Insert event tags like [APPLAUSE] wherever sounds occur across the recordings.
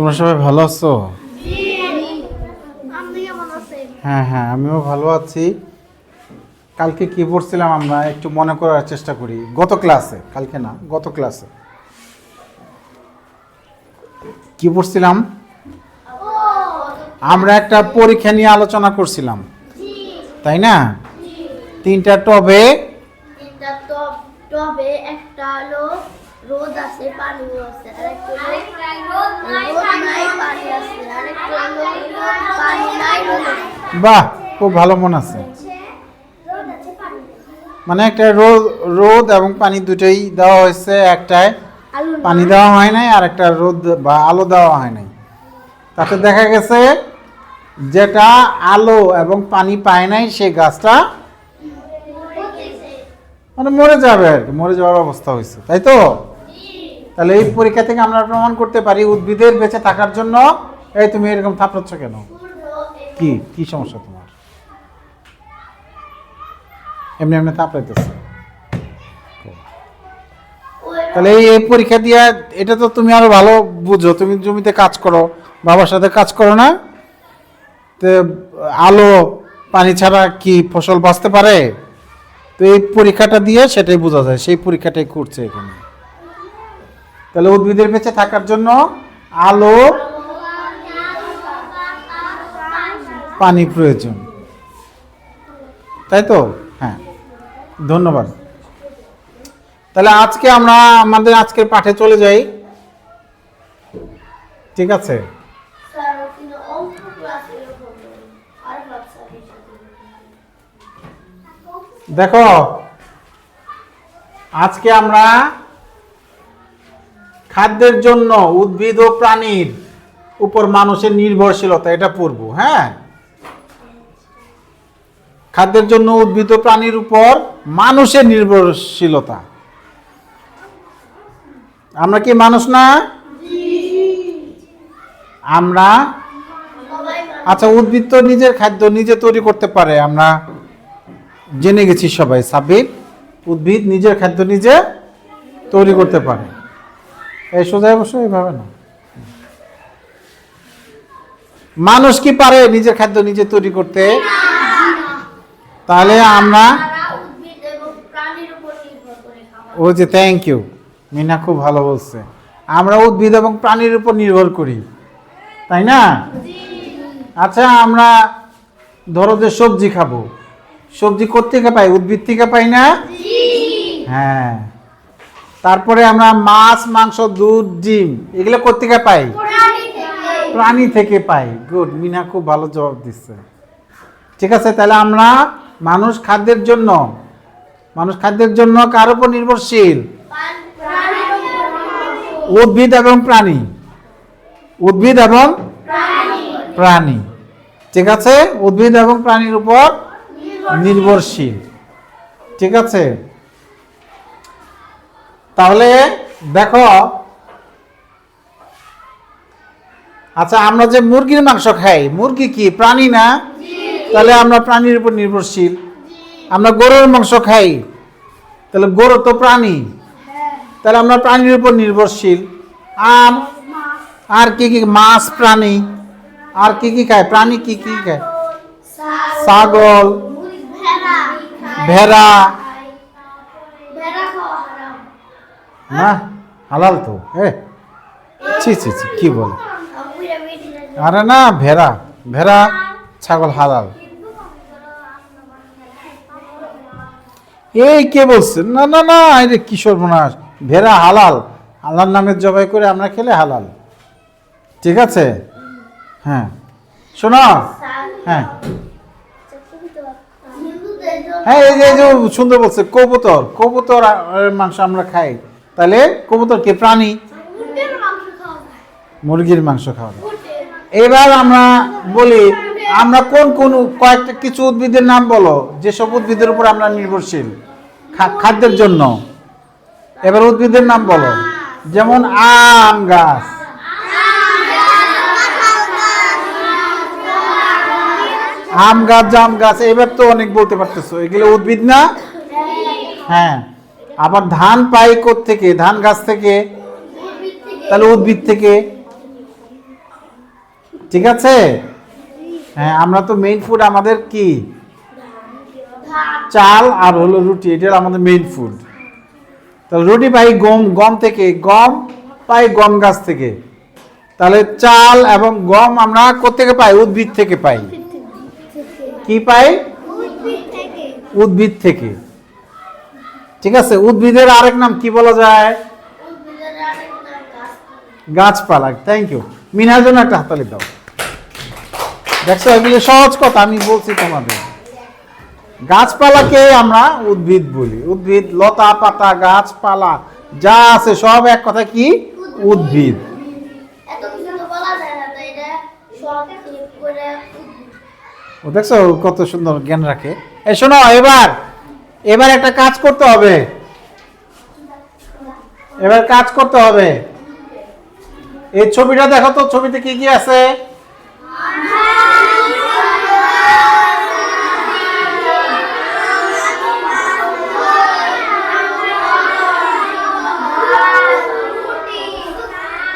তোমরা সবাই ভালো আছো? হ্যাঁ হ্যাঁ আমিও ভালো আছি। কালকে কি পড়ছিলাম আমরা? একটু মনে করার চেষ্টা করি। গত ক্লাসে কালকে না, গত ক্লাসে কি পড়ছিলাম? আমরা একটা পরীক্ষা নিয়ে আলোচনা করছিলাম। তাই না? তিনটা টবে একটা রোদ আছে পানিও আছে বাহ খুব ভালো মন আছে। রোদ আছে পানি মানে একটা রোদ রোদ এবং পানি দুটোই দেওয়া হয়েছে একটায় পানি দেওয়া হয় নাই আর একটা রোদ বা আলো দেওয়া হয় নাই। তাতে দেখা গেছে যেটা আলো এবং পানি পায় নাই সেই গাছটা মানে মরে যাবে আর কি মরে যাওয়ার অবস্থা হয়েছে তাই তো? তাহলে এই পরীক্ষা থেকে আমরা প্রমাণ করতে পারি উদ্ভিদের বেঁচে থাকার জন্য এই তুমি এরকম থাপড়াচ্ছ কেন? কি? কি সমস্যা তোমার? এমনি এমনি থাপড়াইতেছে। তাহলে এই এই পরীক্ষা দিয়ে এটা তো তুমি আরও ভালো বুঝো। তুমি জমিতে কাজ করো, বাবার সাথে কাজ করো না? তো আলো, পানি ছাড়া কি ফসল বাঁচতে পারে? তো এই পরীক্ষাটা দিয়ে সেটাই বোঝা যায়। সেই পরীক্ষাটাই করছে এখানে। তাহলে উদ্ভিদের বেঁচে থাকার জন্য আলো, পানি প্রয়োজন। তাই তো? হ্যাঁ। ধন্যবাদ। তাহলে আজকে আমরা আমাদের আজকের পাঠে চলে যাই। ঠিক আছে? দেখো, আজকে আমরা খাদ্যের জন্য উদ্ভিদ ও প্রাণীর উপর মানুষের নির্ভরশীলতা, এটা পূর্ব হ্যাঁ? খাদ্যের জন্য উদ্ভিদ ও প্রাণীর উপর মানুষের নির্ভরশীলতা। আমরা কি মানুষ না? আমরা আচ্ছা উদ্ভিদ তো নিজের খাদ্য নিজে তৈরি করতে পারে, আমরা জেনে গেছি সবাই সাবির উদ্ভিদ নিজের খাদ্য নিজে তৈরি করতে পারে। এই সোজা অবশ্য এইভাবে না। মানুষ কি পারে নিজের খাদ্য নিজে তৈরি করতে? তাহলে আমরা ও যে থ্যাংক ইউ মিনা খুব ভালো বলছে। আমরা উদ্ভিদ এবং প্রাণীর উপর নির্ভর করি। তাই না? আচ্ছা আমরা ধরো যে সবজি খাব। সবজি কোথেকে পাই? উদ্ভিদ থেকে পাই না? হ্যাঁ। তারপরে আমরা মাছ মাংস দুধ ডিম এগুলো কোথেকে পাই? প্রাণী থেকে। পাই। গুড মিনা খুব ভালো জবাব দিচ্ছে ঠিক আছে তাহলে আমরা মানুষ খাদ্যের জন্য মানুষ খাদ্যের জন্য কার উপর নির্ভরশীল? উদ্ভিদ এবং প্রাণী। উদ্ভিদ এবং প্রাণী। ঠিক আছে উদ্ভিদ এবং প্রাণীর উপর নির্ভরশীল। ঠিক আছে তাহলে দেখো আচ্ছা আমরা যে মুরগির মাংস খাই মুরগি কি প্রাণী না? তাহলে আমরা প্রাণীর উপর নির্ভরশীল। আমরা গরুর মাংস খাই তাহলে গরু তো প্রাণী। তাহলে আমরা প্রাণীর উপর নির্ভরশীল। আর আর কি কি? মাছ প্রাণী। আর কি কি খায়? প্রাণী কি কি খায়? ছাগল ভেড়া খাওয়া হারাম না হালাল তো। এ, ছি ছি ছি, কি বলে? আরে না, ভেড়া। ভেড়া, ছাগল হালাল। এই কে বলছে? না না না এটা কি সর্বনাশ ভেড়া হালাল। আল্লাহর নামের জবাই করে আমরা খেলে হালাল। ঠিক আছে? হ্যাঁ। শোনো। হ্যাঁ। হ্যাঁ এই যে সুন্দর বলছে, কবুতর। কবুতর মাংস আমরা খাই। তাহলে কবুতর কি? প্রাণী? মুরগির মাংস খাওয়া যায়। এবার আমরা বলি আমরা কোন কোন কয়েকটা কিছু উদ্ভিদের নাম বলো যেসব উদ্ভিদের উপর আমরা নির্ভরশীল খাদ্যের জন্য। এবার উদ্ভিদের নাম বলো। যেমন আম গাছ। আম গাছ জাম গাছ এবার তো অনেক বলতে পারতেছো। এগুলো উদ্ভিদ না? হ্যাঁ। আবার ধান পাই থেকে ধান গাছ থেকে? তাহলে উদ্ভিদ থেকে। ঠিক আছে? হ্যাঁ আমরা তো মেইন ফুড আমাদের কি? চাল আর হলো রুটি। এটা আমাদের মেইন ফুড তাহলে রুটি পাই গম গম থেকে। গম পাই গম গাছ থেকে। তাহলে চাল এবং গম আমরা কোথেকে পাই? উদ্ভিদ থেকে পাই। কি পাই? উদ্ভিদ থেকে। উদ্ভিদ থেকে। ঠিক আছে উদ্ভিদের আরেক নাম কি বলা যায়? গাছপালা। থ্যাংক ইউ মিনার জন্য একটা হাতালি দাও। দেখছ এগুলো সহজ কথা আমি বলছি তোমাদের। গাছপালাকে আমরা উদ্ভিদ বলি। উদ্ভিদ লতা পাতা গাছপালা যা আছে সব এক কথা কি? উদ্ভিদ। ও দেখছ কত সুন্দর জ্ঞান রাখে। এই শোনো এবার এবার একটা কাজ করতে হবে। এবার কাজ করতে হবে। এই ছবিটা দেখো তো ছবিতে কি কি আছে?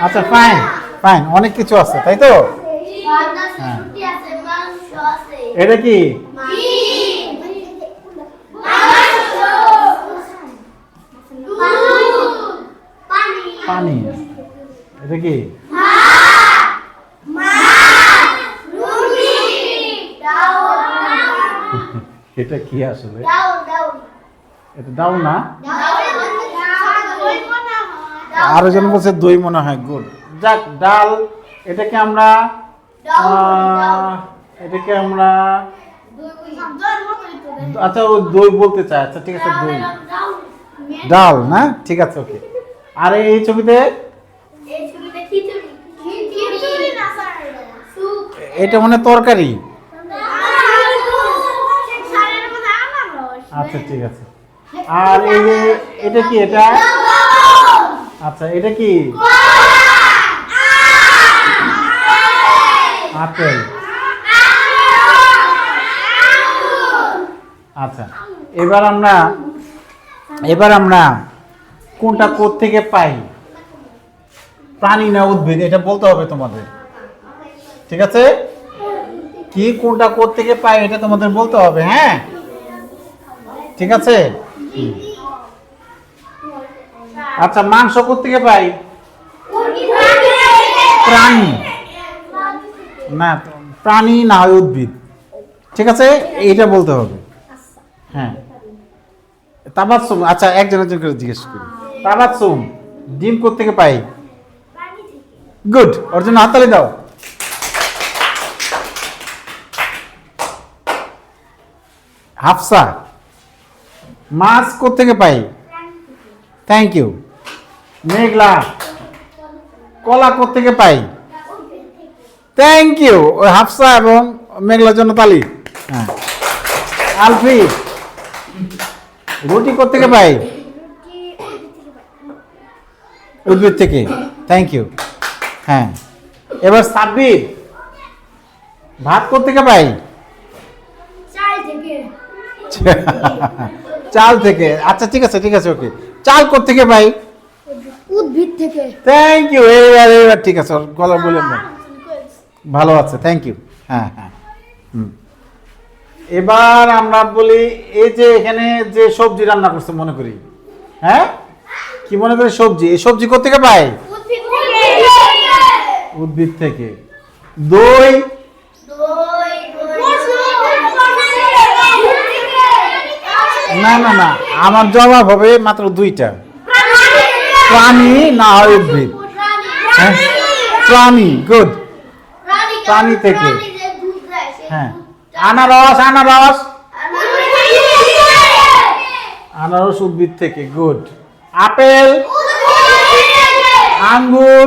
আচ্ছা ফাইন ফাইন অনেক কিছু আছে তাই তো? হ্যাঁ। এটা কি ডিম মাংস দুধ পানি এটা কি? এটা কি আসলে? এটা দাও না? আরও জন বলছে দই মনে হয় গুড। যাক ডাল। এটাকে আমরা এটাকে আমরা আচ্ছা ও দই বলতে চায়। আচ্ছা ঠিক আছে দই। ডাল না? ঠিক আছে ওকে। আর এই ছবিতে? এটা মনে তরকারি। আচ্ছা ঠিক আছে। আর এই যে এটা কি এটা? আচ্ছা এটা কি? আপেল। আচ্ছা এবার আমরা এবার আমরা কোনটা থেকে পাই? প্রাণী না উদ্ভিদ, এটা বলতে হবে তোমাদের। ঠিক আছে? কি কোনটা থেকে পাই, এটা তোমাদের বলতে হবে হ্যাঁ? ঠিক আছে। আচ্ছা মাংস থেকে পাই? প্রাণী। না প্রাণী না হয় উদ্ভিদ। ঠিক আছে? এইটা বলতে হবে। হ্যাঁ। তাবাসুম আচ্ছা একজন একজন করে জিজ্ঞেস করি। তাবাসুম ডিম থেকে পাই? গুড ওর জন্য হাততালি দাও। হাফসা, মাছ থেকে পাই? থ্যাংক ইউ মেঘলা, কলা থেকে পাই? থ্যাংক ইউ ওই হাফসা এবং মেঘলার জন্য তালি। হ্যাঁ। আলফি, রুটি থেকে পাই? উদ্ভিদ থেকে। থ্যাংক ইউ হ্যাঁ। এবার সাব্বির ভাত থেকে পাই? [LAUGHS] চাল থেকে। আচ্ছা ঠিক আছে ঠিক আছে ওকে। চাল থেকে পাই? উদ্ভিদ থেকে। থ্যাংক ইউ এবার এবার ঠিক আছে গলা না। ভালো আছে থ্যাংক ইউ হ্যাঁ হ্যাঁ। হুম। এবার আমরা বলি এই যে এখানে যে সবজি রান্না করছে মনে করি। হ্যাঁ? কি মনে করি সবজি? এই সবজি থেকে পাই উদ্ভিদ থেকে। দই। দই না না না আমার জবাব হবে মাত্র দুইটা। প্রাণী না হয় উদ্ভিদ। হ্যাঁ? প্রাণী গুড প্রাণী থেকে। হ্যাঁ। আনারস আনারস। আনারস। উদ্ভিদ থেকে গুড আপেল আঙ্গুর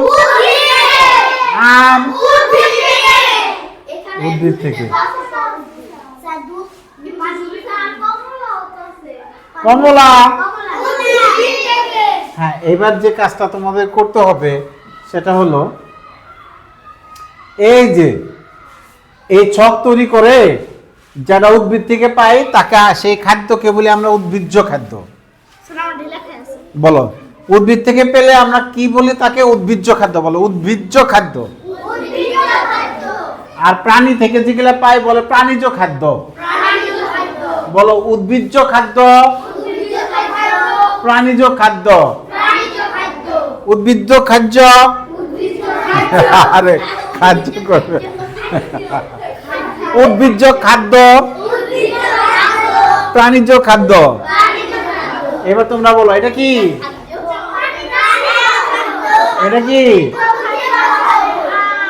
আম উদ্ভিদ থেকে। কমলা হ্যাঁ এবার যে কাজটা তোমাদের করতে হবে সেটা হলো এই যে এই ছক তৈরি করে যারা উদ্ভিদ থেকে পাই তাকে সেই খাদ্যকে বলি আমরা উদ্ভিজ্জ খাদ্য বলো। উদ্ভিদ থেকে পেলে আমরা কি বলি? তাকে উদ্ভিজ্জ খাদ্য বলো। উদ্ভিজ্জ খাদ্য। আর প্রাণী থেকে যেগুলো পাই বলে প্রাণীজ খাদ্য। বলো উদ্ভিজ্জ খাদ্য। প্রাণীজ খাদ্য। উদ্ভিজ্জ খাদ্য। [LAUGHS] আরে খাদ্য করবে। উদ্ভিজ্জ খাদ্য। প্রাণীজ খাদ্য। এবার তোমরা বলো, এটা কি? এটা কি?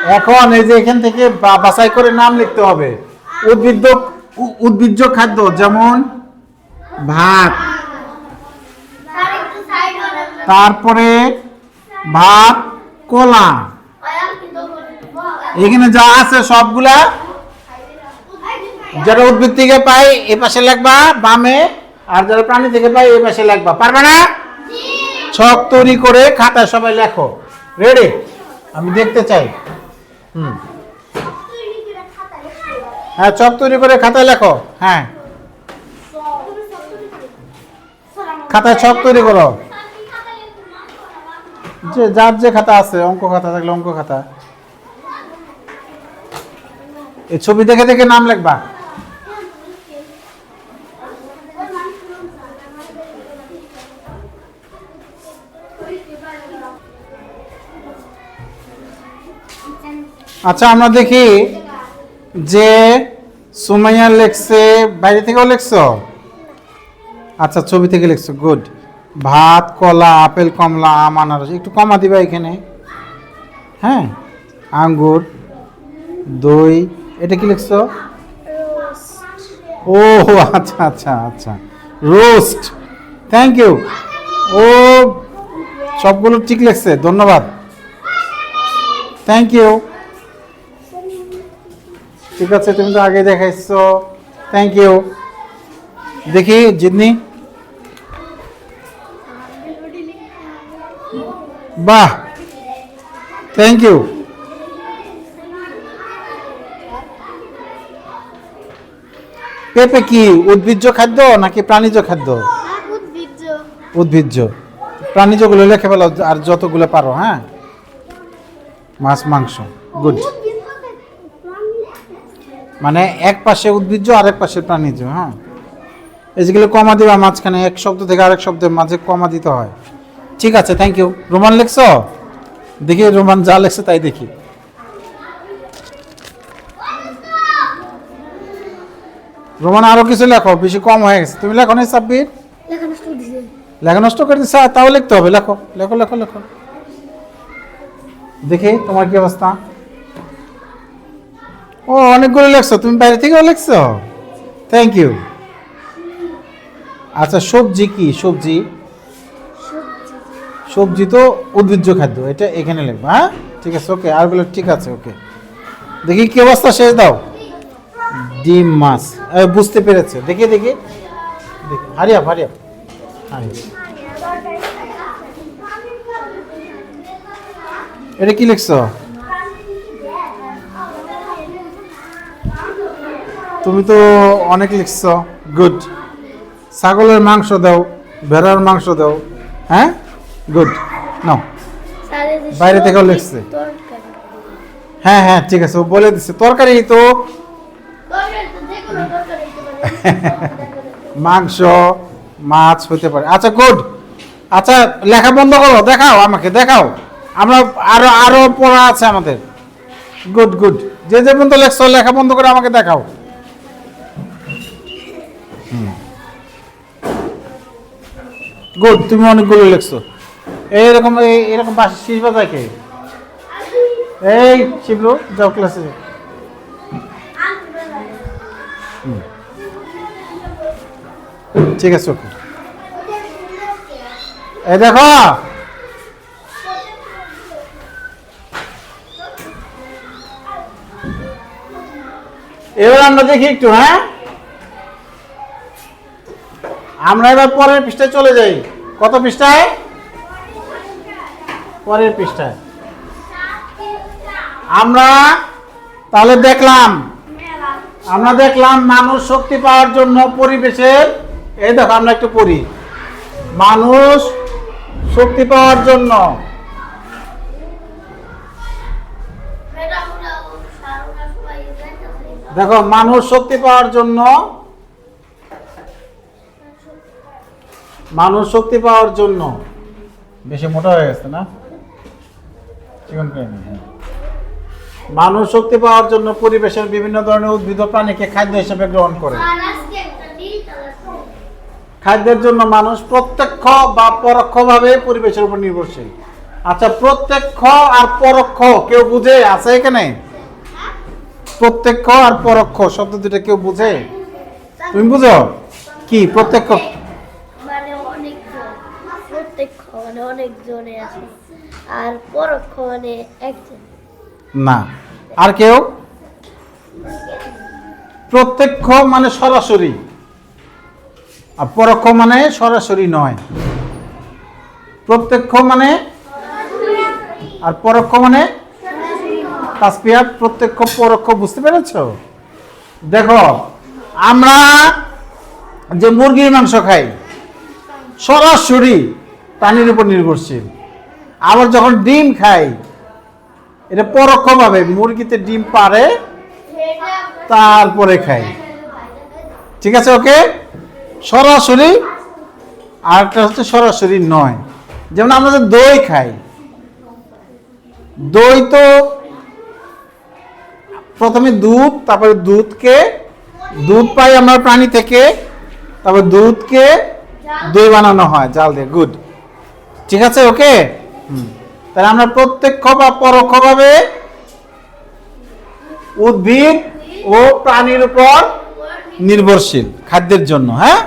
এখন এই যে এখান থেকে বাছাই করে নাম লিখতে হবে। উদ্ভিজ্জ, উ- উদ্ভিজ্জ খাদ্য, যেমন ভাত। তারপরে ভাত, কলা। এখানে যা আছে সবগুলা যারা উদ্ভিদ থেকে পাই এ পাশে লাগবা বামে আর যারা প্রাণী থেকে পাই এই পাশে লেখবা। পারবে না? ছক তৈরি করে খাতায় সবাই লেখো। রেডি আমি দেখতে চাই। হুম। হ্যাঁ ছক তৈরি করে খাতায় লেখো। হ্যাঁ। খাতায় ছক তৈরি করো। যে, যার যে খাতা আছে, অঙ্ক খাতা থাকলে অঙ্ক খাতা। এই ছবি দেখে দেখে নাম লিখবা। আচ্ছা আমরা দেখি যে সুমাইয়া লেখছে, বাইরে থেকেও লেখছো? আচ্ছা ছবি থেকে লিখছো গুড ভাত, কলা, আপেল, কমলা, আম, আনারস, একটু কমা দিবা এখানে। হ্যাঁ আঙ্গুর, দই, এটা কি লিখছো? ও আচ্ছা আচ্ছা আচ্ছা রোস্ট। থ্যাংক ইউ ও, সবগুলো ঠিক লেখছে, ধন্যবাদ। থ্যাংক ইউ ঠিক আছে, তুমি তো আগে দেখাইছো। থ্যাংক ইউ দেখি, জিতনি? বাহ! থ্যাংক ইউ পেঁপে কি উদ্ভিজ্জ খাদ্য নাকি প্রাণীজ খাদ্য? উদ্ভিজ্জ। প্রাণীজগুলো লিখে ফেলো, আর যতগুলো পারো হ্যাঁ? মাছ, মাংস, গুড। মানে এক পাশে উদ্ভিজ্জ আর এক পাশে প্রাণীজ হ্যাঁ? এই যেগুলো কমা দিবা মাঝখানে এক শব্দ থেকে আরেক শব্দের মাঝে কমা দিতে হয়। ঠিক আছে থ্যাংক ইউ রোমান লেখছ? দেখি রোমান যা লেখছে তাই দেখি। রোমান আরও কিছু লেখো বেশি কম হয়ে গেছে। তুমি লেখো না সাব্বির? লেখা নষ্ট করে দিচ্ছে তাও লিখতে হবে লেখো। লেখো লেখো লেখো। দেখি তোমার কি অবস্থা? ও, অনেকগুলো লেখছো। তুমি বাইরে থেকেও লেখছো? থ্যাংক ইউ আচ্ছা সবজি কি? সবজি? সবজি তো উদ্ভিজ্জ খাদ্য, এটা এখানে লিখব হ্যাঁ? ঠিক আছে ওকে আরগুলো ঠিক আছে ওকে দেখি কি অবস্থা, শেষ দাও। ডিম, মাছ বুঝতে পেরেছে। দেখি দেখি। দেখি হারিয়া হারিয়া। এটা কি লিখছো? তুমি তো অনেক লিখছ। গুড ছাগলের মাংস দাও ভেড়ার মাংস দাও। হ্যাঁ? গুড নাও। বাইরে থেকেও লিখছে। হ্যাঁ হ্যাঁ ঠিক আছে ও বলে দিচ্ছে তরকারি তো [LAUGHS] মাংস মাছ হতে পারে। আচ্ছা গুড আচ্ছা লেখা বন্ধ করো দেখাও আমাকে দেখাও। আমরা আরও আরও পড়া আছে আমাদের। গুড গুড যে যে পর্যন্ত লেখছো লেখা বন্ধ করে আমাকে দেখাও। গুড তুমি অনেকগুলো লিখছো। এইরকম এই- এরকম বাসি শীষ বাজায় এই, শিবলু, যাও ক্লাসে। ঠিক আছে, ওকে। এই দেখো। এবার আমরা দেখি একটু হ্যাঁ? আমরা এবার পরের পৃষ্ঠায় চলে যাই। কত পৃষ্ঠায়? পরের পৃষ্ঠায়। আমরা তাহলে দেখলাম, আমরা দেখলাম মানুষ শক্তি পাওয়ার জন্য পরিবেশের, এই দেখো আমরা একটু পড়ি। মানুষ শক্তি পাওয়ার জন্য দেখো, মানুষ শক্তি পাওয়ার জন্য মানুষ শক্তি পাওয়ার জন্য। বেশি মোটা হয়ে গেছে না? চিকন হ্যাঁ। মানুষ শক্তি পাওয়ার জন্য পরিবেশের বিভিন্ন ধরনের উদ্ভিদ প্রাণীকে খাদ্য হিসেবে গ্রহণ করে। খাদ্যের জন্য মানুষ প্রত্যক্ষ বা পরোক্ষভাবে পরিবেশের উপর নির্ভরশীল। আচ্ছা প্রত্যক্ষ আর পরোক্ষ কেউ বুঝে? আছে এখানে? প্রত্যক্ষ আর পরোক্ষ শব্দ দুটো কেউ বুঝে? তুমি বুঝো? কি প্রত্যক্ষ? আছে, আর না। আর কেউ? প্রত্যক্ষ মানে সরাসরি। আর পরোক্ষ মানে সরাসরি নয়। প্রত্যক্ষ মানে? আর পরোক্ষ মানে? তাসপিয়া প্রত্যক্ষ পরোক্ষ বুঝতে পেরেছ? দেখো, আমরা যে মুরগির মাংস খাই সরাসরি প্রাণীর উপর নির্ভরশীল। আবার যখন ডিম খাই, এটা পরোক্ষভাবে মুরগিতে ডিম পারে তারপরে খাই। ঠিক আছে, ওকে? সরাসরি আর একটা হচ্ছে সরাসরি নয়। যেমন আমরা যে দই খাই, দই তো প্রথমে দুধ, তারপরে দুধকে, দুধ পাই আমরা প্রাণী থেকে, তারপর দুধকে দই বানানো হয় জাল দিয়ে গুড ঠিক আছে ওকে তাহলে আমরা প্রত্যক্ষ বা পরোক্ষভাবে উদ্ভিদ ও প্রাণীর উপর নির্ভরশীল খাদ্যের জন্য হ্যাঁ?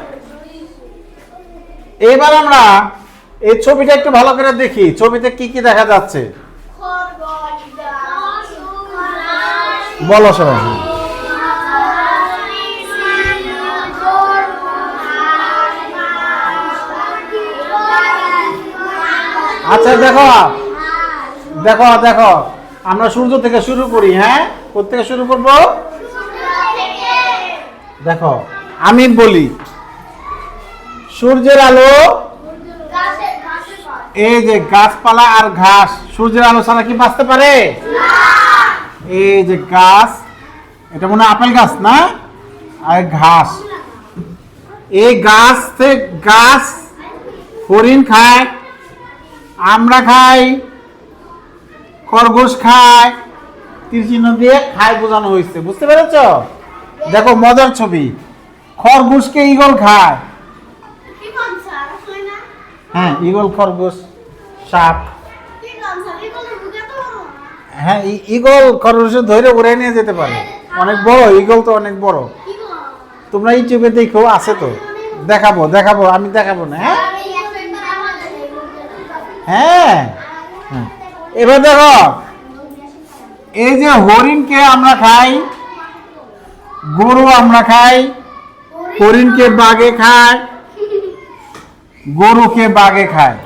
এবার আমরা এই ছবিটা একটু ভালো করে দেখি। ছবিতে কি কি দেখা যাচ্ছে? বলো সবাই। আচ্ছা দেখো। দেখো দেখো। আমরা সূর্য থেকে শুরু করি হ্যাঁ? কোথেকে শুরু করব? দেখো, আমি বলি, সূর্যের আলো এই যে গাছপালা আর ঘাস, সূর্যের আলো ছাড়া কি বাঁচতে পারে? এই যে গাছ, এটা মনে আপেল গাছ, না? আর ঘাস। এই গাছ থেকে গাছ, হরিণ খায় আমরা খাই খরগোশ খায় তীর চিহ্ন দিয়ে খায় বোঝানো হয়েছে। বুঝতে পেরেছ? দেখো মজার ছবি। খরগোশকে ইগল খায়। হ্যাঁ ইগল খরগোশ সাপ। হ্যাঁ ইগল খরগোশের ধরে উড়ে নিয়ে যেতে পারে। অনেক বড় ইগল তো অনেক বড়। তোমরা ইউটিউবে দেখো আছে তো। দেখাবো দেখাবো আমি দেখাবো না হ্যাঁ? হ্যাঁ। এবার দেখো, এই যে হরিণকে আমরা খাই, গরু আমরা খাই, হরিণকে বাঘে খায়, গরুকে বাঘে খায়।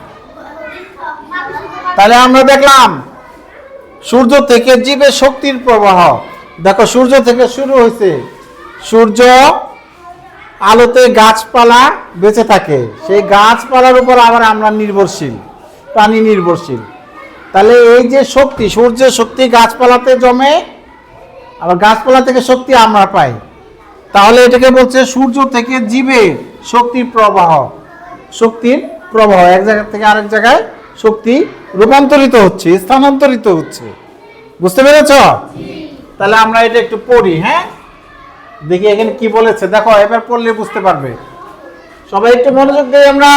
তাহলে আমরা দেখলাম, সূর্য থেকে জীবের শক্তির প্রবাহ। দেখো, সূর্য থেকে শুরু হয়েছে। সূর্য আলোতে গাছপালা বেঁচে থাকে। সেই গাছপালার উপর আবার আমরা নির্ভরশীল। প্রাণী নির্ভরশীল। তাহলে এই যে শক্তি, সূর্যের শক্তি গাছপালাতে জমে, আবার গাছপালা থেকে শক্তি আমরা পাই। তাহলে এটাকে বলছে সূর্য থেকে জীবে শক্তির প্রবাহ। শক্তির প্রবাহ, এক জায়গা থেকে আরেক জায়গায় শক্তি রূপান্তরিত হচ্ছে, স্থানান্তরিত হচ্ছে। বুঝতে পেরেছ? তাহলে আমরা এটা একটু পড়ি হ্যাঁ? দেখি এখানে কি বলেছে। দেখো, এবার পড়লে বুঝতে পারবে। সবাই একটু মনোযোগ দিয়ে আমরা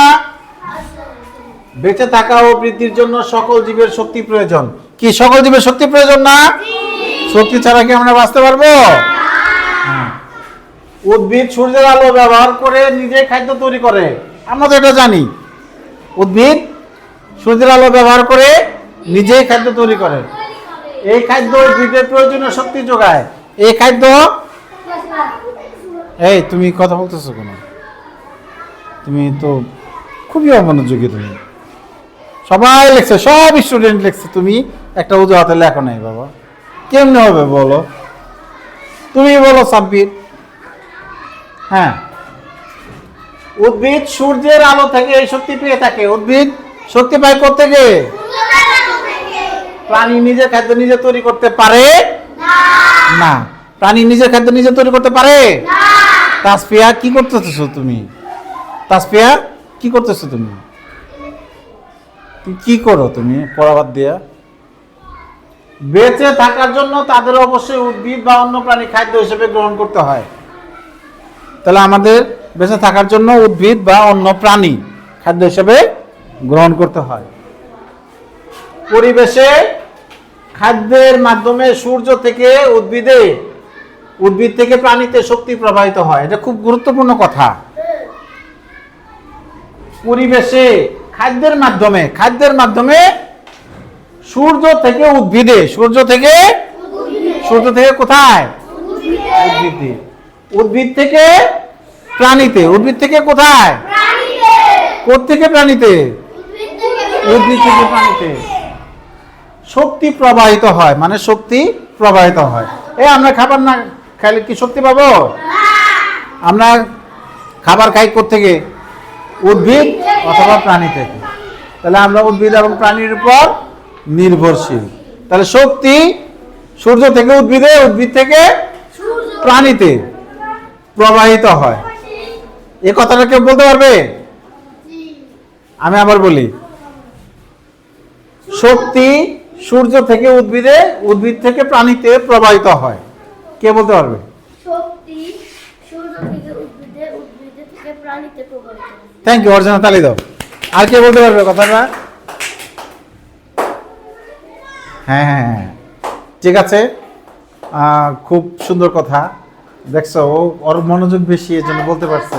বেঁচে থাকা ও বৃদ্ধির জন্য সকল জীবের শক্তি প্রয়োজন। কি সকল জীবের শক্তি প্রয়োজন না? শক্তি ছাড়া কি আমরা বাঁচতে পারব। উদ্ভিদ সূর্যের আলো ব্যবহার করে নিজে খাদ্য তৈরি করে। আমরা তো এটা জানি। উদ্ভিদ সূর্যের আলো ব্যবহার করে নিজেই খাদ্য তৈরি করে। এই খাদ্য উদ্ভিদের প্রয়োজনীয় শক্তি যোগায়। এই খাদ্য? এই তুমি কথা বলতেছো কেন? তুমি তো খুবই অমনোযোগী তুমি। সবাই লেখছে সব স্টুডেন্ট লেখছে। তুমি একটা অজুহাতে লেখো নাই বাবা। কেমনে হবে বলো? তুমি বলো সাব্বির। হ্যাঁ। উদ্ভিদ সূর্যের আলো থেকে এই শক্তি পেয়ে থাকে। উদ্ভিদ শক্তি পায় থেকে প্রাণী নিজের খাদ্য নিজে তৈরি করতে পারে? না। প্রাণী নিজের খাদ্য নিজে তৈরি করতে পারে? তাসপিয়া কি করতেছো তুমি? তাসপিয়া কি করতেছো তুমি তুমি? কি করো তুমি পড়াবাদ দিয়া? বেঁচে থাকার জন্য তাদের অবশ্যই উদ্ভিদ বা অন্য প্রাণী খাদ্য হিসেবে গ্রহণ করতে হয়। তাহলে আমাদের বেঁচে থাকার জন্য উদ্ভিদ বা অন্য প্রাণী খাদ্য হিসেবে গ্রহণ করতে হয়। পরিবেশে খাদ্যের মাধ্যমে সূর্য থেকে উদ্ভিদে, উদ্ভিদ থেকে প্রাণীতে শক্তি প্রবাহিত হয়। এটা খুব গুরুত্বপূর্ণ কথা। পরিবেশে খাদ্যের মাধ্যমে খাদ্যের মাধ্যমে সূর্য থেকে উদ্ভিদে, সূর্য থেকে সূর্য থেকে কোথায়? উদ্ভিদে। উদ্ভিদ থেকে প্রাণীতে, উদ্ভিদ থেকে কোথায়? কোত্থেকে প্রাণীতে? উদ্ভিদ থেকে প্রাণীতে। শক্তি প্রবাহিত হয় মানে শক্তি প্রবাহিত হয়। এ, আমরা খাবার না খাইলে কি শক্তি পাবো? আমরা খাবার খাই থেকে উদ্ভিদ অথবা প্রাণী থেকে। তাহলে আমরা উদ্ভিদ এবং প্রাণীর উপর নির্ভরশীল। তাহলে শক্তি সূর্য থেকে উদ্ভিদে, উদ্ভিদ থেকে প্রাণীতে প্রবাহিত হয়। এ কথাটা কেউ বলতে পারবে? আমি আবার বলি, শক্তি সূর্য থেকে উদ্ভিদে, উদ্ভিদ থেকে প্রাণীতে প্রবাহিত হয়। কে বলতে পারবে? শক্তি সূর্য থেকে উদ্ভিদে থেকে প্রাণীতে প্রবাহিত। থ্যাংক ইউ অর্জনা তালি দাও। আর কে বলতে পারবে কথাটা? হ্যাঁ হ্যাঁ হ্যাঁ ঠিক আছে। খুব সুন্দর কথা। দেখছ, ও ওর মনোযোগ বেশি এর জন্য বলতে পারছে।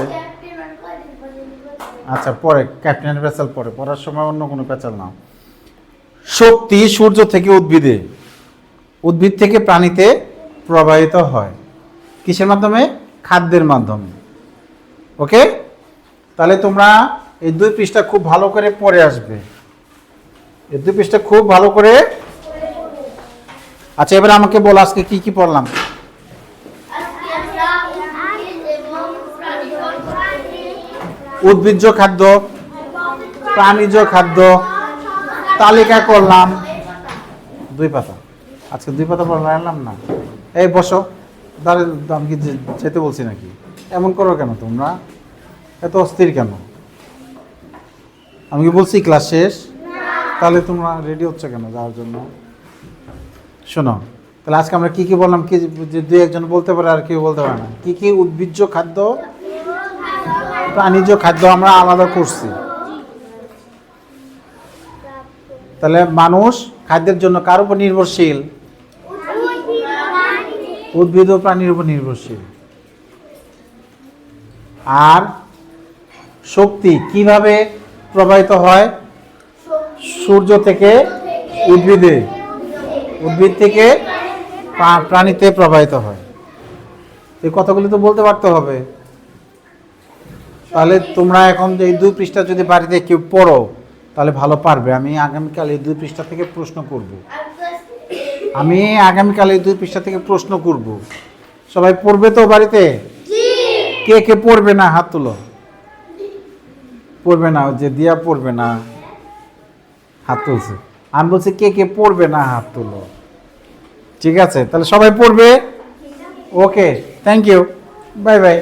আচ্ছা পরে ক্যাপ্টেনের পেঁচাল পরে। পড়ার সময় অন্য কোনো পেঁচাল নাও। শক্তি সূর্য থেকে উদ্ভিদে। উদ্ভিদ থেকে প্রাণীতে প্রবাহিত হয়। কিসের মাধ্যমে? খাদ্যের মাধ্যমে। ওকে? তাহলে তোমরা এই দুই পৃষ্ঠা খুব ভালো করে পড়ে আসবে। এই দুই পৃষ্ঠা খুব ভালো করে আচ্ছা এবার আমাকে বল আজকে কি কি পড়লাম? উদ্ভিজ্জ খাদ্য, প্রাণীজ খাদ্য, তালিকা করলাম। দুই পাতা। আজকে দুই পাতা পড়লাম না। এই বসো। দাঁড়ে আমি কি যেতে বলছি নাকি? এমন করো কেন তোমরা? এত অস্থির কেন? আমি কি বলছি ক্লাস শেষ? তাহলে তোমরা রেডি হচ্ছে কেন যাওয়ার জন্য? শোনো, তাহলে আজকে আমরা কি কি বললাম? কি যে দুই একজন বলতে পারে আর কেউ বলতে পারে না। কি কি উদ্ভিজ্জ খাদ্য? প্রাণীজ খাদ্য আমরা আলাদা করছি। তাহলে মানুষ খাদ্যের জন্য কার উপর নির্ভরশীল? উদ্ভিদ ও প্রাণীর উপর নির্ভরশীল। আর শক্তি কীভাবে প্রবাহিত হয়? সূর্য থেকে উদ্ভিদে। উদ্ভিদ থেকে প্রাণীতে প্রবাহিত হয়। এই কথাগুলি তো বলতে পারতে হবে। তাহলে তোমরা এখন যে এই দুই পৃষ্ঠা যদি বাড়িতে কেউ পড়ো তাহলে ভালো পারবে। আমি আগামীকাল এই দুই পৃষ্ঠা থেকে প্রশ্ন করব। আমি আগামীকাল এই দুই পৃষ্ঠা থেকে প্রশ্ন করব। সবাই পড়বে তো বাড়িতে? কে কে পড়বে না হাত তুলো? পড়বে না যে দিয়া পড়বে না, হাত তুলছে। আমি বলছি, কে কে পড়বে না হাত তুলো? ঠিক আছে, তাহলে সবাই পড়বে? Okay thank you bye bye